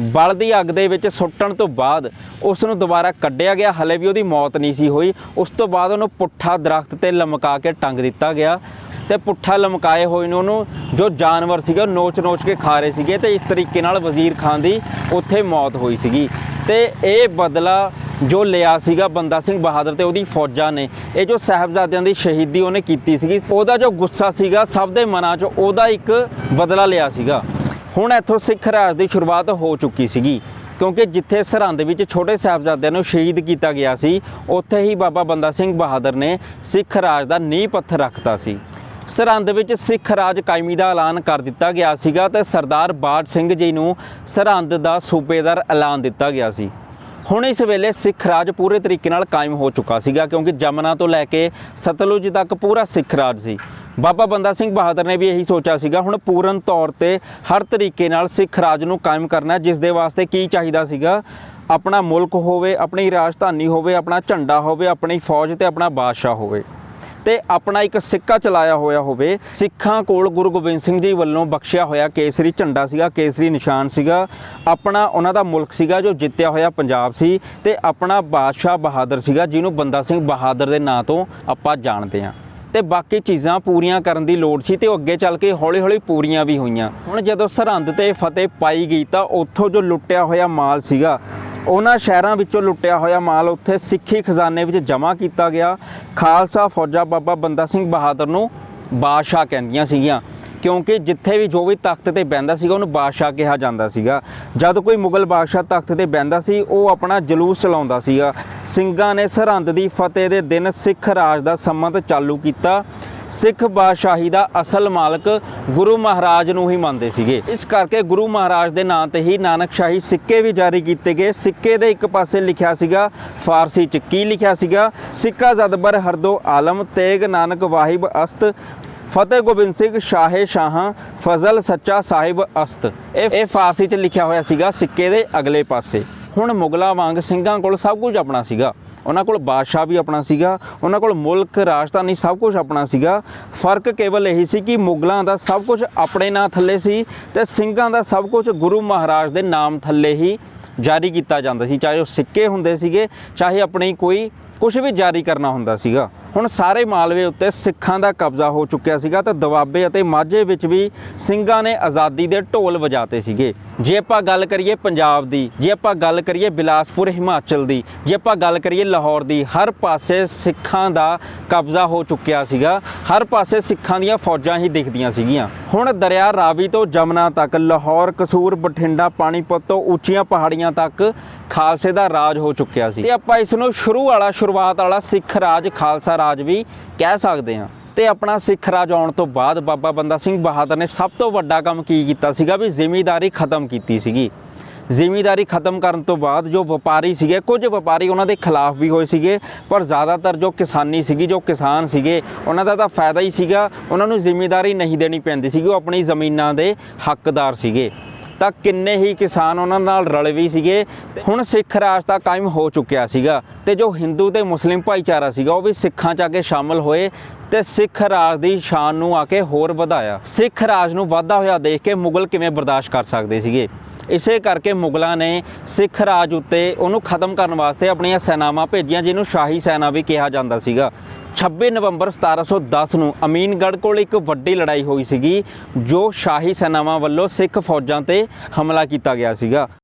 ਬਲ ਦੀ ਅੱਗ ਦੇ ਵਿੱਚ ਸੁੱਟਣ ਤੋਂ ਬਾਅਦ ਉਸ ਨੂੰ ਦੁਬਾਰਾ ਕੱਢਿਆ ਗਿਆ। ਹਲੇ ਵੀ ਉਹਦੀ ਮੌਤ ਨਹੀਂ ਸੀ ਹੋਈ। ਉਸ ਤੋਂ ਬਾਅਦ ਉਹਨੂੰ ਪੁੱਠਾ ਦਰਖਤ ਤੇ ਲਮਕਾ ਕੇ ਟੰਗ ਦਿੱਤਾ ਗਿਆ ਤੇ ਪੁੱਠਾ ਲਮਕਾਏ ਹੋਏ ਨੇ ਉਹਨੂੰ ਜੋ ਜਾਨਵਰ ਸੀਗਾ, ਉਹ ਨੋਚ-ਨੋਚ ਕੇ ਖਾ ਰਹੇ ਸੀਗੇ ਤੇ ਇਸ ਤਰੀਕੇ ਨਾਲ ਵਜ਼ੀਰ ਖਾਨ ਦੀ ਉੱਥੇ ਮੌਤ ਹੋਈ ਸੀਗੀ। ਤੇ ਇਹ ਬਦਲਾ ਜੋ ਲਿਆ ਸੀਗਾ ਬੰਦਾ ਸਿੰਘ ਬਹਾਦਰ ਤੇ ਉਹਦੀ ਫੌਜਾਂ ਨੇ, ਇਹ ਜੋ ਸਾਹਿਬਜ਼ਾਦਿਆਂ ਦੀ ਸ਼ਹੀਦੀ ਉਹਨੇ ਕੀਤੀ ਸੀਗੀ, ਉਹਦਾ ਜੋ ਗੁੱਸਾ ਸੀਗਾ ਸਭ ਦੇ ਮਨਾਂ 'ਚ, ਉਹਦਾ ਇੱਕ ਬਦਲਾ ਲਿਆ ਸੀਗਾ। ਹੁਣ ਇੱਥੋਂ ਸਿੱਖ ਰਾਜ ਦੀ ਸ਼ੁਰੂਆਤ ਹੋ ਚੁੱਕੀ ਸੀਗੀ, ਕਿਉਂਕਿ ਜਿੱਥੇ ਸਰਹੰਦ ਵਿੱਚ ਛੋਟੇ ਸਾਹਿਬਜ਼ਾਦਿਆਂ ਨੂੰ ਸ਼ਹੀਦ ਕੀਤਾ ਗਿਆ ਸੀ, ਉੱਥੇ ਹੀ ਬਾਬਾ ਬੰਦਾ ਸਿੰਘ ਬਹਾਦਰ ਨੇ ਸਿੱਖ ਰਾਜ ਦਾ ਨੀਂਹ ਪੱਥਰ ਰੱਖਤਾ ਸੀ। ਸਰਹੰਦ ਵਿੱਚ ਸਿੱਖ ਰਾਜ ਕਾਇਮੀ ਦਾ ਐਲਾਨ ਕਰ ਦਿੱਤਾ ਗਿਆ ਸੀਗਾ ਤੇ ਸਰਦਾਰ ਬਾਜ ਸਿੰਘ ਜੀ ਨੂੰ ਸਰਹੰਦ ਦਾ ਸੂਬੇਦਾਰ ਐਲਾਨ ਦਿੱਤਾ ਗਿਆ ਸੀ। ਹੁਣ ਇਸ ਵੇਲੇ ਸਿੱਖ ਰਾਜ ਪੂਰੇ ਤਰੀਕੇ ਨਾਲ ਕਾਇਮ ਹੋ ਚੁੱਕਾ ਸੀਗਾ, ਕਿਉਂਕਿ ਜਮਨਾ ਤੋਂ ਲੈ ਕੇ ਸਤਲੁਜ ਤੱਕ ਪੂਰਾ ਸਿੱਖ ਰਾਜ ਸੀ। ਬਾਬਾ ਬੰਦਾ ਸਿੰਘ ਬਹਾਦਰ ਨੇ ਵੀ ਇਹੀ ਸੋਚਿਆ ਸੀਗਾ, ਹੁਣ ਪੂਰਨ ਤੌਰ ਤੇ ਹਰ ਤਰੀਕੇ ਨਾਲ ਸਿੱਖ ਰਾਜ ਨੂੰ ਕਾਇਮ ਕਰਨਾ ਜਿਸ ਦੇ ਵਾਸਤੇ ਕੀ ਚਾਹੀਦਾ ਸੀਗਾ? ਆਪਣਾ ਮੁਲਕ ਹੋਵੇ, ਆਪਣੀ ਰਾਜਧਾਨੀ ਹੋਵੇ, ਆਪਣਾ ਝੰਡਾ ਹੋਵੇ, ਆਪਣੀ ਫੌਜ ਤੇ ਆਪਣਾ ਬਾਦਸ਼ਾਹ ਹੋਵੇ। ਤੇ ਆਪਣਾ ਇੱਕ ਸਿੱਕਾ ਚਲਾਇਆ ਹੋਇਆ ਹੋਵੇ, ਸਿੱਖਾਂ ਕੋਲ ਗੁਰੂ ਗੋਬਿੰਦ ਸਿੰਘ ਜੀ ਵੱਲੋਂ ਬਖਸ਼ਿਆ ਹੋਇਆ ਕੇਸਰੀ ਝੰਡਾ ਸੀਗਾ, ਕੇਸਰੀ ਨਿਸ਼ਾਨ ਸੀਗਾ। ਆਪਣਾ ਉਹਨਾਂ ਦਾ ਮੁਲਕ ਸੀਗਾ ਜੋ ਜਿੱਤਿਆ ਹੋਇਆ ਪੰਜਾਬ ਸੀ ਤੇ ਆਪਣਾ ਬਾਦਸ਼ਾਹ ਬਹਾਦਰ ਸੀਗਾ, ਜਿਹਨੂੰ ਬੰਦਾ ਸਿੰਘ ਬਹਾਦਰ ਦੇ ਨਾਂ ਤੋਂ ਆਪਾਂ ਜਾਣਦੇ ਹਾਂ। ਤੇ ਬਾਕੀ ਚੀਜ਼ਾਂ ਪੂਰੀਆਂ ਕਰਨ ਦੀ ਲੋੜ ਸੀ ਤੇ ਉਹ ਅੱਗੇ ਚੱਲ ਕੇ ਹੌਲੀ-ਹੌਲੀ ਪੂਰੀਆਂ ਵੀ ਹੋਈਆਂ। ਹੁਣ ਜਦੋਂ ਸਰਹੰਦ ਤੇ ਫਤਿਹ ਪਾਈ ਗਈ ਤਾਂ ਉੱਥੋਂ ਜੋ ਲੁੱਟਿਆ ਹੋਇਆ ਮਾਲ ਸੀਗਾ, ਉਹਨਾਂ ਸ਼ਹਿਰਾਂ ਵਿੱਚੋਂ ਲੁੱਟਿਆ ਹੋਇਆ ਮਾਲ ਉੱਥੇ ਸਿੱਖੀ ਖਜ਼ਾਨੇ ਵਿੱਚ ਜਮ੍ਹਾਂ ਕੀਤਾ ਗਿਆ। ਖਾਲਸਾ ਫੌਜਾਂ ਬਾਬਾ ਬੰਦਾ ਸਿੰਘ ਬਹਾਦਰ ਨੂੰ ਬਾਦਸ਼ਾਹ ਕਹਿੰਦੀਆਂ ਸੀਗੀਆਂ। ਕਿਉਂਕਿ ਜਿੱਥੇ ਵੀ ਜੋ ਵੀ ਤਖਤ ਤੇ ਬੈੰਦਾ ਸੀਗਾ, ਉਹਨੂੰ ਬਾਦਸ਼ਾਹ ਕਿਹਾ ਜਾਂਦਾ ਸੀਗਾ। ਜਦ ਕੋਈ ਮੁਗਲ ਬਾਦਸ਼ਾਹ ਤਖਤ ਤੇ ਬੈੰਦਾ ਸੀ, ਉਹ ਆਪਣਾ ਜਲੂਸ ਚਲਾਉਂਦਾ ਸੀਗਾ। ਸਿੰਘਾਂ ਨੇ ਸਰਹੰਦ ਦੀ ਫਤਿਹ ਦੇ ਦਿਨ ਸਿੱਖ ਰਾਜ ਦਾ ਸੰਮਤ ਚਾਲੂ ਕੀਤਾ। ਸਿੱਖ ਬਾਦਸ਼ਾਹੀ ਦਾ ਅਸਲ ਮਾਲਕ ਗੁਰੂ ਮਹਾਰਾਜ ਨੂੰ ਹੀ ਮੰਨਦੇ ਸੀਗੇ। ਇਸ ਕਰਕੇ ਗੁਰੂ ਮਹਾਰਾਜ ਦੇ ਨਾਂ ਤੇ ਹੀ ਨਾਨਕਸ਼ਾਹੀ ਸਿੱਕੇ ਵੀ ਜਾਰੀ ਕੀਤੇ ਗਏ। ਸਿੱਕੇ ਦੇ ਇੱਕ ਪਾਸੇ ਲਿਖਿਆ ਸੀਗਾ, ਫਾਰਸੀ ਚ ਕੀ ਲਿਖਿਆ ਸੀਗਾ? ਸਿੱਕਾ ਜ਼ਦਬਰ ਹਰਦੋ ਆਲਮ, ਤੇਗ ਨਾਨਕ ਵਾਹਿਬ ਅਸਤ ਫਤਿਹ ਗੋਬਿੰਦ ਸਿੰਘ, ਸ਼ਾਹੇ ਸ਼ਾਹਾਂ, ਫਜ਼ਲ ਸੱਚਾ ਸਾਹਿਬ ਅਸਤ। ਇਹ ਇਹ ਫਾਰਸੀ ਚ ਲਿਖਿਆ ਹੋਇਆ ਸੀਗਾ, ਸਿੱਕੇ ਦੇ ਅਗਲੇ ਪਾਸੇ। ਹੁਣ ਮੁਗਲਾਂ ਵਾਂਗ ਸਿੰਘਾਂ ਕੋਲ ਸਭ ਕੁਝ ਆਪਣਾ ਸੀਗਾ। ਉਹਨਾਂ ਕੋਲ ਬਾਦਸ਼ਾਹ ਵੀ ਆਪਣਾ ਸੀਗਾ। ਉਹਨਾਂ ਕੋਲ ਮੁਲਕ, ਰਾਜਧਾਨੀ ਸਭ ਕੁਝ ਆਪਣਾ ਸੀਗਾ। ਫ਼ਰਕ ਕੇਵਲ ਇਹੀ ਸੀ ਕਿ ਮੁਗਲਾਂ ਦਾ ਸਭ ਕੁਝ ਆਪਣੇ ਨਾਂ ਥੱਲੇ ਸੀ ਤੇ ਸਿੰਘਾਂ ਦਾ ਸਭ ਕੁਝ ਗੁਰੂ ਮਹਾਰਾਜ ਦੇ ਨਾਮ ਥੱਲੇ ਹੀ ਜਾਰੀ ਕੀਤਾ ਜਾਂਦਾ ਸੀ। ਚਾਹੇ ਉਹ ਸਿੱਕੇ ਹੁੰਦੇ ਸੀਗੇ, ਚਾਹੇ ਆਪਣੀ ਕੋਈ ਕੁਝ ਵੀ ਜਾਰੀ ਕਰਨਾ ਹੁੰਦਾ ਸੀਗਾ। ਹੁਣ ਸਾਰੇ ਮਾਲਵੇ ਉੱਤੇ ਸਿੱਖਾਂ ਦਾ ਕਬਜ਼ਾ ਹੋ ਚੁੱਕਿਆ ਸੀਗਾ ਤੇ ਦਵਾਬੇ ਅਤੇ ਮਾਝੇ ਵਿੱਚ ਵੀ ਸਿੰਘਾਂ ਨੇ ਆਜ਼ਾਦੀ ਦੇ ਢੋਲ ਵਜਾਤੇ ਸੀਗੇ। ਜੇ ਆਪਾਂ ਗੱਲ ਕਰੀਏ ਪੰਜਾਬ ਦੀ, ਜੇ ਆਪਾਂ ਗੱਲ ਕਰੀਏ ਬਿਲਾਸਪੁਰ, ਹਿਮਾਚਲ ਦੀ, ਜੇ ਆਪਾਂ ਗੱਲ ਕਰੀਏ ਲਾਹੌਰ ਦੀ, ਹਰ ਪਾਸੇ ਸਿੱਖਾਂ ਦਾ ਕਬਜ਼ਾ ਹੋ ਚੁੱਕਿਆ ਸੀਗਾ। ਹਰ ਪਾਸੇ ਸਿੱਖਾਂ ਦੀਆਂ ਫੌਜਾਂ ਹੀ ਦਿਖਦੀਆਂ ਸੀਗੀਆਂ। ਹੁਣ ਦਰਿਆ ਰਾਵੀ ਤੋਂ ਜਮਨਾ ਤੱਕ, ਲਾਹੌਰ, ਕਸੂਰ, ਬਠਿੰਡਾ, ਪਾਣੀਪਤ ਤੋਂ ਉੱਚੀਆਂ ਪਹਾੜੀਆਂ ਤੱਕ ਖਾਲਸੇ ਦਾ ਰਾਜ ਹੋ ਚੁੱਕਿਆ ਸੀ। ਤੇ ਆਪਾਂ ਇਸ ਨੂੰ ਸ਼ੁਰੂ ਵਾਲਾ ਸ਼ੁਰੂਆਤ ਵਾਲਾ ਸਿੱਖ ਰਾਜ, ਖਾਲਸਾ ਰਾਜ ਵੀ ਕਹਿ ਸਕਦੇ ਹਾਂ। ਤੇ ਆਪਣਾ ਸਿੱਖ ਰਾਜ ਆਉਣ ਤੋਂ ਬਾਅਦ ਬਾਬਾ ਬੰਦਾ ਸਿੰਘ ਬਹਾਦਰ ਨੇ ਸਭ ਤੋਂ ਵੱਡਾ ਕੰਮ ਕੀ ਕੀਤਾ ਸੀਗਾ ਵੀ ਜ਼ਿਮੀਦਾਰੀ ਖਤਮ ਕੀਤੀ ਸੀਗੀ। ਜ਼ਿਮੀਦਾਰੀ ਖਤਮ ਕਰਨ ਤੋਂ ਬਾਅਦ ਜੋ ਵਪਾਰੀ ਸੀਗੇ, ਕੁਝ ਵਪਾਰੀ ਉਹਨਾਂ ਦੇ ਖਿਲਾਫ ਵੀ ਹੋਏ ਸੀਗੇ, ਪਰ ਜ਼ਿਆਦਾਤਰ ਜੋ ਕਿਸਾਨੀ ਸੀਗੀ, ਜੋ ਕਿਸਾਨ ਸੀਗੇ, ਉਹਨਾਂ ਦਾ ਤਾਂ ਫਾਇਦਾ ਹੀ ਸੀਗਾ, ਉਹਨਾਂ ਨੂੰ ਜ਼ਿਮੀਂਦਾਰੀ ਨਹੀਂ ਦੇਣੀ ਪੈਂਦੀ ਸੀਗੀ, ਉਹ ਆਪਣੀ ਜ਼ਮੀਨਾਂ ਦੇ ਹੱਕਦਾਰ ਸੀਗੇ। ਤਾਂ ਕਿੰਨੇ ਹੀ ਕਿਸਾਨ ਉਹਨਾਂ ਨਾਲ ਰਲੇ ਵੀ ਸੀਗੇ। ਹੁਣ ਸਿੱਖ ਰਾਜ ਤਾਂ ਕਾਇਮ ਹੋ ਚੁੱਕਿਆ ਸੀਗਾ। ਤੇ ਜੋ ਹਿੰਦੂ ਤੇ ਮੁਸਲਿਮ ਭਾਈਚਾਰਾ ਸੀਗਾ ਉਹ ਵੀ ਸਿੱਖਾਂ 'ਚ ਆ ਕੇ ਸ਼ਾਮਲ ਹੋਏ ਤੇ ਸਿੱਖ ਰਾਜ ਦੀ ਸ਼ਾਨ ਨੂੰ ਆ ਕੇ ਹੋਰ ਵਧਾਇਆ। ਸਿੱਖ ਰਾਜ ਨੂੰ ਵਾਧਾ ਹੋਇਆ ਦੇਖ ਕੇ ਮੁਗਲ ਕਿਵੇਂ ਬਰਦਾਸ਼ਤ ਕਰ ਸਕਦੇ ਸੀਗੇ। ਇਸੇ ਕਰਕੇ ਮੁਗਲਾਂ ਨੇ ਸਿੱਖ ਰਾਜ ਉੱਤੇ ਉਹਨੂੰ ਖਤਮ ਕਰਨ ਵਾਸਤੇ ਆਪਣੀਆਂ ਸੈਨਾਵਾਂ ਭੇਜੀਆਂ ਜਿਹਨੂੰ ਸ਼ਾਹੀ ਸੈਨਾ ਵੀ ਕਿਹਾ ਜਾਂਦਾ ਸੀਗਾ। 26 ਨਵੰਬਰ 1710 ਨੂੰ ਅਮੀਨਗੜ੍ਹ ਕੋਲ ਇੱਕ ਵੱਡੀ ਲੜਾਈ ਹੋਈ ਸੀਗੀ, ਜੋ ਸ਼ਾਹੀ ਸੈਨਾਵਾਂ ਵੱਲੋਂ ਸਿੱਖ ਫੌਜਾਂ ਤੇ ਹਮਲਾ ਕੀਤਾ ਗਿਆ ਸੀਗਾ।